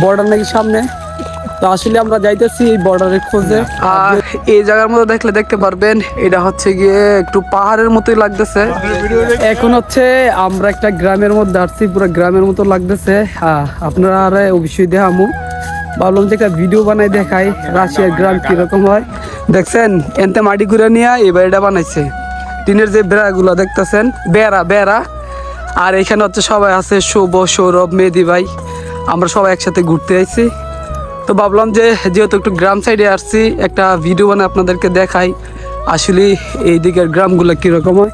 Border নাকি সামনে? তো আসলে আমরা যাইতেছি এই বর্ডারের খোঁজে। আর এই জায়গার মধ্যে দেখলে দেখতে পারবেন এটা হচ্ছে গিয়ে একটু পাহাড়ের মতোই লাগতেছে। এখন হচ্ছে আমরা একটা গ্রামের মধ্যে আসছি পুরো গ্রামের মতো লাগতেছে। আপনারা আর অবশ্যই দেখামু। ভাবলাম যে একটা ভিডিও বানাই দেখাই রাশিয়ার গ্রাম কীরকম হয়। দেখছেন এনতে মাটি ঘুরে নিয়ে এই বাড়িটা বানাইছে। টিনের যে বেড়াগুলো দেখতেছেন বেড়া বেড়া। আর এখানে হচ্ছে সবাই আছে শুভ সৌরভ মেহেদি ভাই। আমরা সবাই একসাথে ঘুরতে আইছি। তো ভাবলাম যে যেহেতু একটু গ্রাম সাইডে আসছি, একটা ভিডিও বানিয়ে আপনাদেরকে দেখাই। আসলে এই দিকের গ্রামগুলো কীরকম হয়?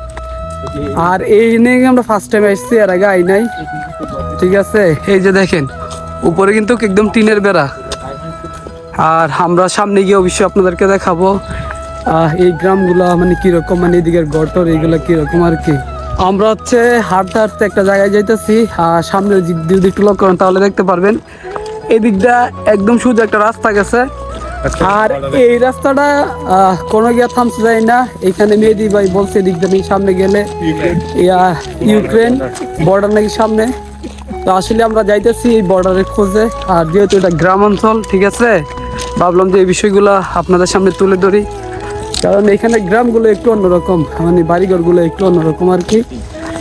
আর এই নিয়ে আমরা ফার্স্ট টাইম আসছি আর আগে আই নাই। ঠিক আছে? এই যে দেখেন, উপরে কিন্তু একদম টিনের বেড়া। আর আমরা সামনে গিয়ে অবশ্যই আপনাদেরকে দেখাবো এই গ্রামগুলো মানে কীরকম মানে এদিকের গটর এইগুলো কীরকম আর কি। আমরা হচ্ছে হাঁটতে হাঁটতে একটা জায়গায় যাইতেছি আর সামনে যদি একটু লক্ষ্য করেন তাহলে দেখতে পারবেন। এই দিকটা একদম শুধু একটা রাস্তা গেছে। আর এই রাস্তাটা আহ, কোনো গিয়া থামতে যায় না। এখানে মেহেদি ভাই বলছে এদিক দিয়ে সামনে গেলে। ইয়া, ইউক্রেন বর্ডার নাকি সামনে। তো আসলে আমরা যাইতেছি এই বর্ডারের খোঁজে। আর যেহেতু এটা গ্রাম অঞ্চল ঠিক আছে? ভাবলাম যে এই বিষয়গুলো আপনাদের সামনে তুলে ধরি। কারণ এখানে গ্রামগুলো একটু অন্যরকম মানে বাড়িঘরগুলো একটু অন্যরকম আর কি।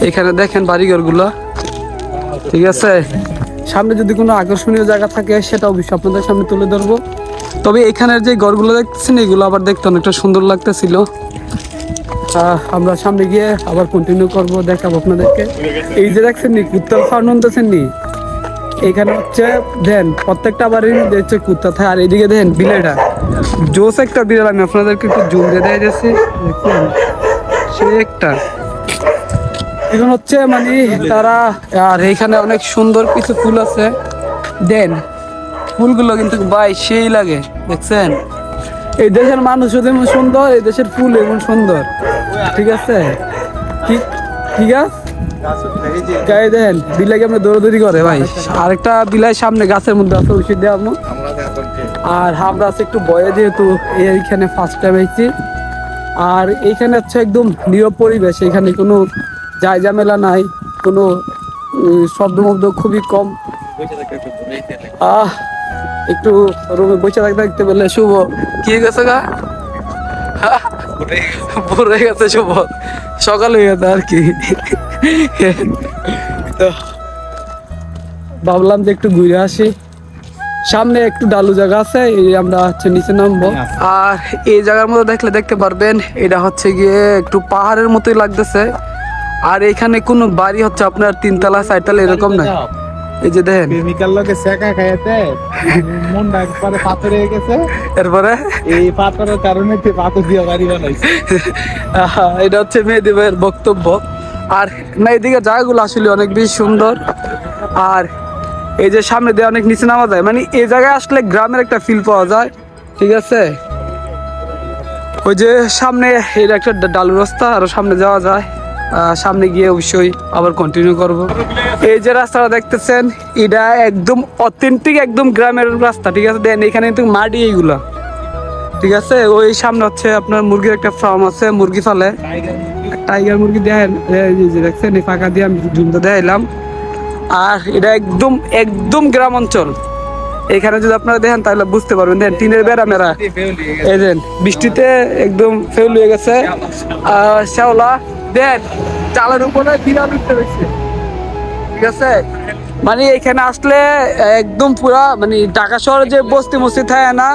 এখানে দেখেন বাড়িঘরগুলো ঠিক আছে? সামনে যদি কোনো আকর্ষণীয় জায়গা থাকে সেটা অবশ্যই আপনাদের সামনে তুলে ধরবো। তবে এখানের যে ঘরগুলো দেখতেছেন এগুলো আবার দেখতে অনেকটা সুন্দর লাগতেছিল। আহ, আমরা সামনে গিয়ে আবার কন্টিনিউ করব দেখাবো আপনাদেরকে। এই যে দেখছেন নি কুত্তার সাউন্ড শুনতেছেন নি? এখানে হচ্ছে, দেন, প্রত্যেকটা বাড়ির দেখছে কুত্তা থাকে। আর এদিকে দেন বিলেটা জোস একটা বিড়াল, আমি আপনাদেরকে একটু জুম দিয়ে দেয় যাচ্ছি দেখছেন সে একটা। এখন হচ্ছে মানে তারা, আর এখানে অনেক সুন্দর কিছু ফুল আছে। দেন, ফুলগুলো কিন্তু ভাই সেই লাগে, দেখছেন? এই দেশের মানুষ যেমন সুন্দর, এই দেশের ফুল এমন সুন্দর। ঠিক আছে? ঠিক ঠিক আছে দৌড়াদৌড়ি করে ভাই। বিলাই সামনে গাছের মধ্যে আছে আর একটু যেহেতু এইখানে ফার্স্ট টাইম আইছি আর হচ্ছে একদম পরিবেশ, এখানে কোনো ঝামেলা নাই, কোনো শব্দ মব্দ খুবই কম। আহ, একটু রুমে বসে থাকতে থাকতে বললে শুভ। কি গেছে গা? ভোর গেছে শুভ। সকাল হয়ে গেছে আর কি। ভাবলাম যে একটু ঘুরে আসি। সামনে একটু ডালু জায়গা আছে এই আমরা হচ্ছে নিচে নামবো। আর এই জায়গার মধ্যে দেখলে দেখতে পারবেন এটা হচ্ছে গিয়ে একটু পাহাড়ের মতোই লাগতেছে। আর এখানে কোনো বাড়ি হচ্ছে আপনার তিনতলা চারতলা এরকম না? এই যে দেখেন। কেমিক্যাল লোকে সেকা খাইতে মনটা একবারে পাথর হয়ে গেছে। এরপরে? এই পাথরের কারণে পাথর দিয়ে বাড়ি বানাইছে। এটা হচ্ছে ভাইয়ের বক্তব্য। আর না, এদিকে জায়গাগুলো আসলে অনেক বেশি সুন্দর। আর এই যে সামনে দিয়ে অনেক নিচে নামা যায়। মানে এই জায়গায় আসলে গ্রামের একটা ফিল পাওয়া যায়। ঠিক আছে? ওই যে সামনে এর একটা ডালু রাস্তা আরও সামনে যাওয়া যায়। সামনে গিয়ে অবশ্যই আবার কন্টিনিউ করব। এই যে রাস্তাটা দেখতেছেন, এটা একদম অথেন্টিক একদম গ্রামের রাস্তা। ঠিক আছে? দেন এখানে কিন্তু মাটি এইগুলা। ঠিক আছে? ওই সামনে হচ্ছে আপনার মুরগির একটা ফার্ম আছে, মুরগি ফালে টাইগার মুরগি দেখেন এই যে- যে দেখছেন, এই ফাঁকা দিয়ে আমি ঝুমতে দেখাইলাম আর এটা একদম একদম গ্রাম অঞ্চল। এখানে যদি আপনারা দেখেন, তাহলে বুঝতে পারবেন। দেখেন টিনের বেড়া মেরা। এই দেন বৃষ্টিতে একদম ফেল হয়ে গেছে। আর শ্যাওলা, দেন, চালের উপরে বিড়াল উঠতে দেখছে ঠিক আছে? মানে এখানে আসলে একদম পুরা মানে ঢাকা শহরে যে বস্তি মস্তি থাকে না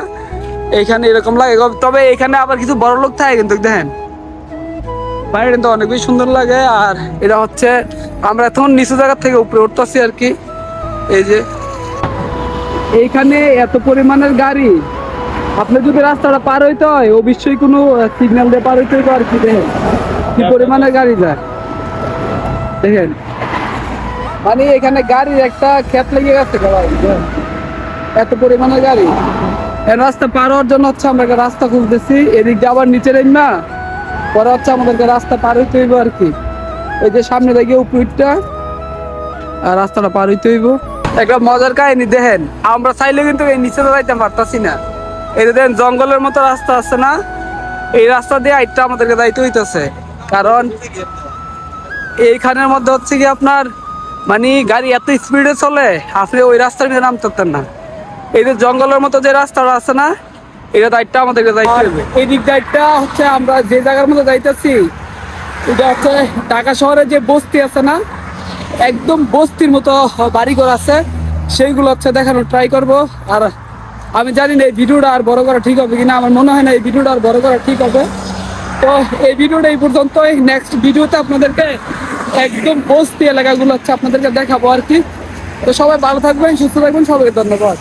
এখানে এরকম লাগে। তবে এখানে আবার কিছু বড় লোক থাকে কিন্তু, দেখেন। বাইরে তো অনেক বেশি সুন্দর লাগে। আর এটা হচ্ছে, আমরা এখন নিচু জায়গা থেকে উপরে উঠতেছি আর কি। এই যে, এইখানে এত পরিমাণের গাড়ি। আপনি যদি রাস্তাটা পার হইতে হয়, অবশ্যই কোনো সিগন্যাল দিয়ে পার হইতে হইবে আর কি, দেখেন। কি পরিমাণের গাড়ি যায়। দেখেন। মানে এখানে গাড়ির একটা ক্ষেত লেগে গেছে এত পরিমাণের গাড়ি। রাস্তা পার হওয়ার জন্য হচ্ছে আমরা রাস্তা খুঁজতেছি এদিক দিয়ে আবার নিচে নেই না পরে হচ্ছে আমাদেরকে রাস্তা পার হইতে হইব আর কি। এই যে সামনে দেখে উপরটা। আর রাস্তাটা পার হইতে হইব। একটা মজার কাহিনী দেখেন, আমরা চাইলে কিন্তু এই নিচে যাইতে পারতাছি না। এই যে দেখেন, জঙ্গলের মতো রাস্তা আছে না? এই রাস্তা দিয়ে আইটা আমাদেরকে যাইতে হইতেছে। কারণ এইখানের মধ্যে হচ্ছে কি আপনার মানে গাড়ি এত স্পিডে চলে আপনি ওই রাস্তার নামতে পারতেন না। এই যে জঙ্গলের মতো যে রাস্তাটা আছে না এটা দায়িত্ব আমাদেরকে যাইতে হবে এই দিক দায়িত্বটা হচ্ছে আমরা যে জায়গার মধ্যে যাইতেছি এটা হচ্ছে ঢাকা শহরে যে বস্তি আছে না একদম বস্তির মতো বাড়িঘর আছে সেইগুলো হচ্ছে দেখানোর ট্রাই করব। আর আমি জানি না এই ভিডিওটা আর বড় করা ঠিক হবে কিনা আমার মনে হয় না এই ভিডিওটা আর বড় করা ঠিক হবে। তো এই ভিডিওটা এই পর্যন্তই নেক্সট ভিডিওতে আপনাদেরকে একদম বস্তি এলাকাগুলো হচ্ছে আপনাদেরকে দেখাবো আর কি। তো সবাই ভালো থাকবেন সুস্থ থাকবেন সবাইকে ধন্যবাদ।